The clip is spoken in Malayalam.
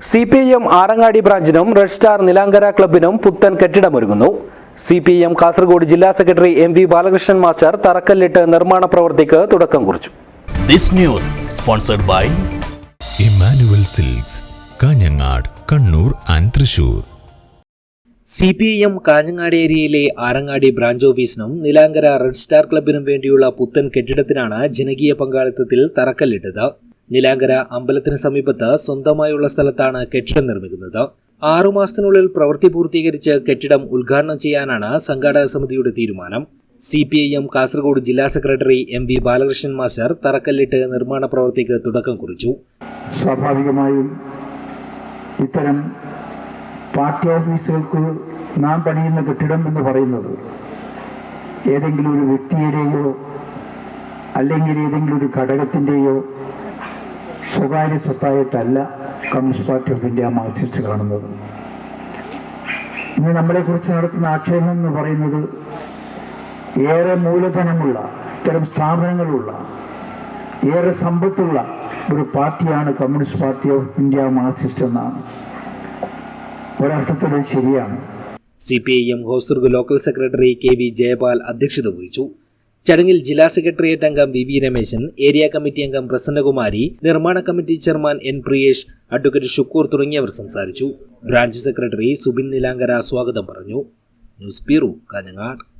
C P I M Arangadi ബ്രാഞ്ചിനും red star Nilankara ക്ലബിനും പുത്തൻ കെട്ടിടമൊരുങ്ങുന്നു. C P I M Kasaragod ജില്ലാ secretary M V Balakrishnan master തറക്കല്ലിട്ട് നിർമ്മാണ പ്രവൃത്തിക്ക് തുടക്കം കുറിച്ചു. This news sponsored by Emmanuel silks Kanhangad Kannur and Thrissur. C P I M Kanhangad ഏരിയയിലെ ആറങ്ങാടി ബ്രാഞ്ച് ഓഫീസിനും നിലാങ്കര റെഡ് സ്റ്റാർ ക്ലബിനും വേണ്ടിയുള്ള പുത്തൻ കെട്ടിടത്തിനാണ് ജനകീയ പങ്കാളിത്തത്തിൽ തറക്കല്ലിട്ടത്. നിലാങ്കര അമ്പലത്തിന് സമീപത്ത് സ്വന്തമായുള്ള സ്ഥലത്താണ് കെട്ടിടം നിർമ്മിക്കുന്നത്. ആറുമാസത്തിനുള്ളിൽ പ്രവൃത്തി പൂർത്തീകരിച്ച് കെട്ടിടം ഉദ്ഘാടനം ചെയ്യാനാണ് സംഘാടക സമിതിയുടെ തീരുമാനം. C P I M Kasaragod ജില്ലാ secretary M V Balakrishnan master തറക്കല്ലിട്ട് നിർമ്മാണ പ്രവൃത്തിക്ക് തുടക്കം കുറിച്ചു. സ്വാഭാവികമായും ഇത്തരം പാർട്ടി ഓഫീസുകൾക്ക് നാം പണിയുന്ന കെട്ടിടം എന്ന് പറയുന്നത് ഏതെങ്കിലും ഒരു വ്യക്തിയുടെയോ അല്ലെങ്കിൽ ഏതെങ്കിലും ഒരു ഘടകത്തിന്റെയോ സ്വകാര്യ സ്വത്തായിട്ടല്ല communist party of India Marxist കാണുന്നത്. ഇന്ന് നമ്മളെക്കുറിച്ച് നടത്തുന്ന ആക്ഷേപം എന്ന് പറയുന്നത് ഏറെ മൂലധനമുള്ള ഇത്തരം സ്ഥാപനങ്ങളുള്ള ഏറെ സമ്പത്തുള്ള ഒരു പാർട്ടിയാണ് communist party of India Marxist എന്നാണ്. ഒരർത്ഥത്തിൽ ശരിയാണ്. C P I M Hosdurg local secretary K V Jayapal അധ്യക്ഷത വഹിച്ചു. ചടങ്ങിൽ ജില്ലാ സെക്രട്ടേറിയറ്റ് അംഗം V V Rameshan area committee അംഗം പ്രസന്നകുമാരി നിർമ്മാണ committee chairman N Priyesh advocate Shukkur തുടങ്ങിയവർ സംസാരിച്ചു. ബ്രാഞ്ച് സെക്രട്ടറി സുബിൻ നിലാങ്കര സ്വാഗതം പറഞ്ഞു. News bureau Kanhangad.